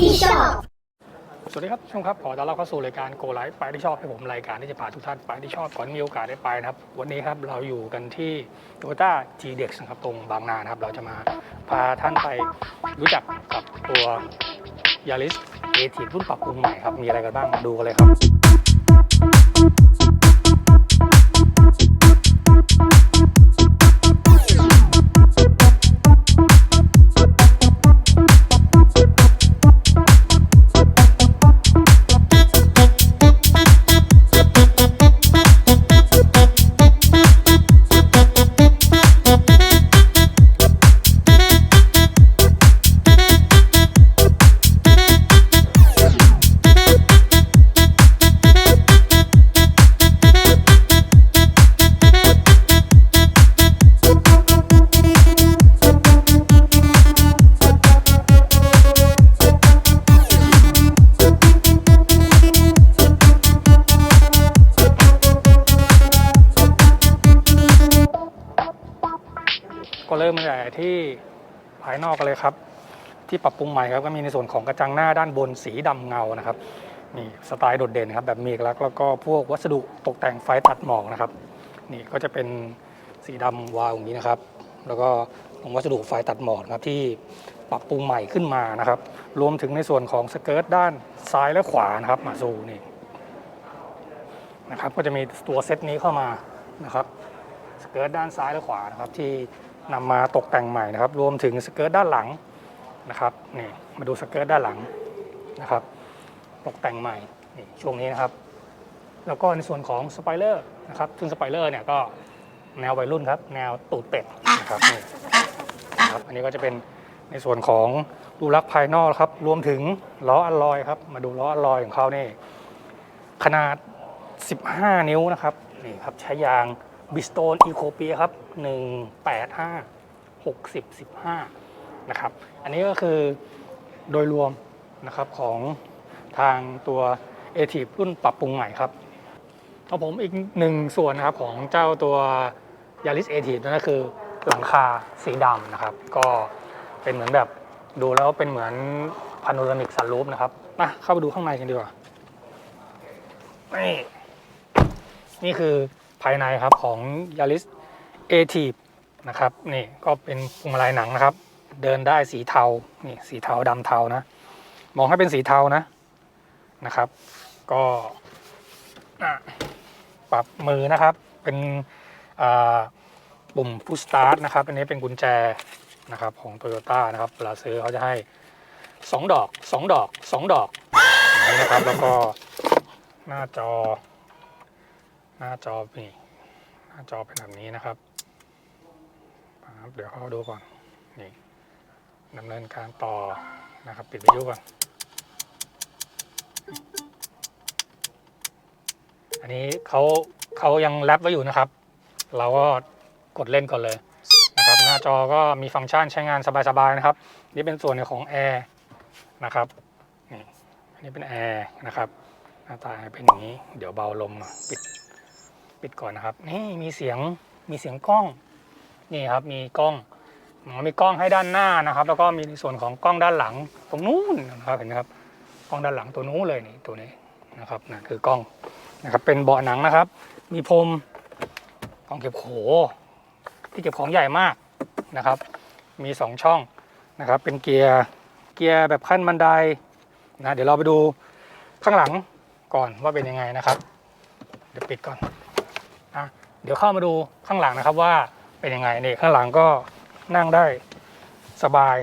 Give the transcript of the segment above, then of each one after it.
ที่ชอบ สวัสดีครับทุกท่านครับขอต้อนรับเข้าสู่รายการโกไลฟ์ไปที่ชอบให้ผมรายการที่จะพาทุกท่านไปที่ชอบก่อนมีโอกาสได้ไปนะครับ วันนี้ครับเราอยู่กันที่โตโยต้า G-Dex นะครับตรงบางนานะครับ เราจะมาพาท่านไปรู้จักกับตัวยาริสเอทีรุ่นปรับปรุงใหม่ครับ มีอะไรกันบ้างมาดูกันเลยครับ เริ่มตั้งแต่ที่ภายนอกกันเลยครับ ที่ปรับปรุงใหม่ครับก็มีในส่วนของกระจังหน้าด้านบนสีดำเงานะครับนี่สไตล์โดดเด่นครับแบบมีเอกลักษณ์แล้วก็พวกวัสดุตกแต่งไฟตัดหมอกนะครับ นี่ก็จะเป็นสีดำวาวอย่างนี้นะครับ แล้วก็ตรงวัสดุไฟตัดหมอกนะครับที่ปรับปรุงใหม่ขึ้นมานะครับ รวมถึงในส่วนของสเกิร์ตด้านซ้ายและขวานะครับมาซูนี่นะครับก็จะมีตัวเซตนี้เข้ามานะครับสเกิร์ตด้านซ้ายและขวานะครับที่ นำมาตกแต่งใหม่นะครับ รวมถึงสเกิร์ตด้านหลังนะครับนี่มาดูสเกิร์ตด้านหลังนะครับ ตกแต่งใหม่นี่ช่วงนี้นะครับ แล้วก็ในส่วนของสไปเลอร์นะครับซึ่งสไปเลอร์เนี่ยก็แนววัยรุ่นครับ แนวตูดเป็ดนะครับนี่นะครับอันนี้ก็จะเป็นในส่วนของรูปลักษณ์ภายนอกครับ รวมถึงล้ออัลลอยครับ มาดูล้ออัลลอยของเขานี่ขนาด 15 นิ้วนะครับนี่ครับใช้ยาง บิสโตนอีโคเปียครับ 185 60 15 นะครับ อันนี้ก็คือโดยรวมนะครับของทางตัว a t i v รุ่นปรับปรุงใหม่ครับของผมอีกหนึ่งส่วนนะครับของเจ้าตัว Yaris a t i v นั่นก็คือหลังคาสีดำนะครับ ก็เป็นเหมือนแบบดูแล้วเป็นเหมือนพาโนรามิกสันรูปนะครับมาเข้าไปดูข้างในกันดีกว่านี่นี่คือ ภายในครับของ Yaris a t i v นะครับนี่ก็เป็นพวงมาลัยหนังนะครับ เดินได้สีเทานี่สีเทาดำเทานะ มองให้เป็นสีเทานะนะครับ ก็ปรับมือนะครับเป็นอ่าปุ่ม push start นะครับ อันนี้เป็นกุญแจนะครับของ Toyota นะครับเวลาซื้อเขาจะให้ 2 ดอก 2 ดอก 2 ดอกองนี้นะครับแล้วก็หน้าจอ หน้าจอนี่หน้าจอเป็นแบบนี้นะครับเดี๋ยวเขาดูก่อนนี่ดำเนินการต่อนะครับปิดวิทยุก่อนอันนี้เขาเขายังแรปไว้อยู่นะครับ เราก็กดเล่นก่อนเลยนะครับ หน้าจอก็มีฟังก์ชันใช้งานสบายๆนะครับ นี่เป็นส่วนของแอร์นะครับนี่อันนี้เป็นแอร์นะครับหน้าตาเป็นอย่างนี้ เดี๋ยวเบาลมปิด ปิดก่อนนะครับนี่มีเสียงมีเสียงกล้องนี่ครับมีกล้องอ๋อมีกล้องให้ด้านหน้านะครับ แล้วก็มีในส่วนของกล้องด้านหลังตรงนู้นนะครับเห็นไหมครับกล้องด้านหลังตัวนู้นเลยนี่ตัวนี้นะครับนั่นคือกล้องนะครับเป็นเบาะหนังนะครับ มีพรมกล้องเก็บโขที่เก็บของใหญ่มากนะครับ มีสองช่องนะครับ เป็นเกียร์เกียร์แบบขั้นบันไดนะเดี๋ยวเราไปดูข้างหลังก่อนว่าเป็นยังไงนะครับ เดี๋ยวปิดก่อนะเดี๋ยวเข้ามาดูข้างหลังนะครับว่าเป็นยังไงนี่ข้างหลังก็นั่งได้สบาย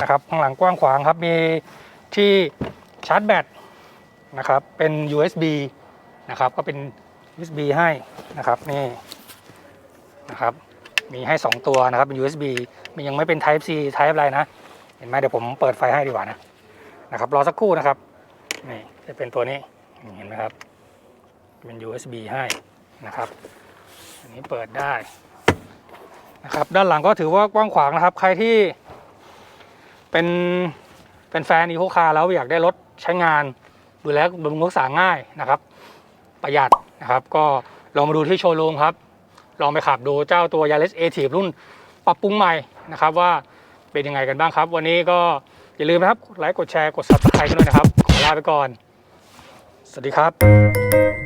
นะครับ ข้างหลังกว้างขวางครับมีที่ชาร์จแบตนะครับเป็น USB นะครับก็เป็น USB ให้นะครับนี่นะครับมีให้ 2 ตัวนะครับเป็น USB มันยังไม่เป็น Type C Type อะไรนะ เห็นไหมเดี๋ยวผมเปิดไฟให้ดีกว่านะนะครับรอสักครู่นะครับนี่จะเป็นตัวนี้เห็นไหมครับ เป็น USB ให้ นะครับ อันนี้เปิดได้นะครับ ด้านหลังก็ถือว่ากว้างขวางนะครับ ใครที่เป็นเป็นแฟนอีโคคาร์แล้วอยากได้รถใช้งานดูแลบำรุงรักษาง่ายนะครับ ประหยัดนะครับ ก็ลองมาดูที่โชว์รูมครับ ลองไปขับดูเจ้าตัว Yaris a t i v รุ่นปรับปรุงใหม่นะครับว่าเป็นยังไงกันบ้างครับ วันนี้ก็อย่าลืมนะครับกดไลค์กดแชร์กด subscribe กันด้วยนะครับ ขอลาไปก่อน สวัสดีครับ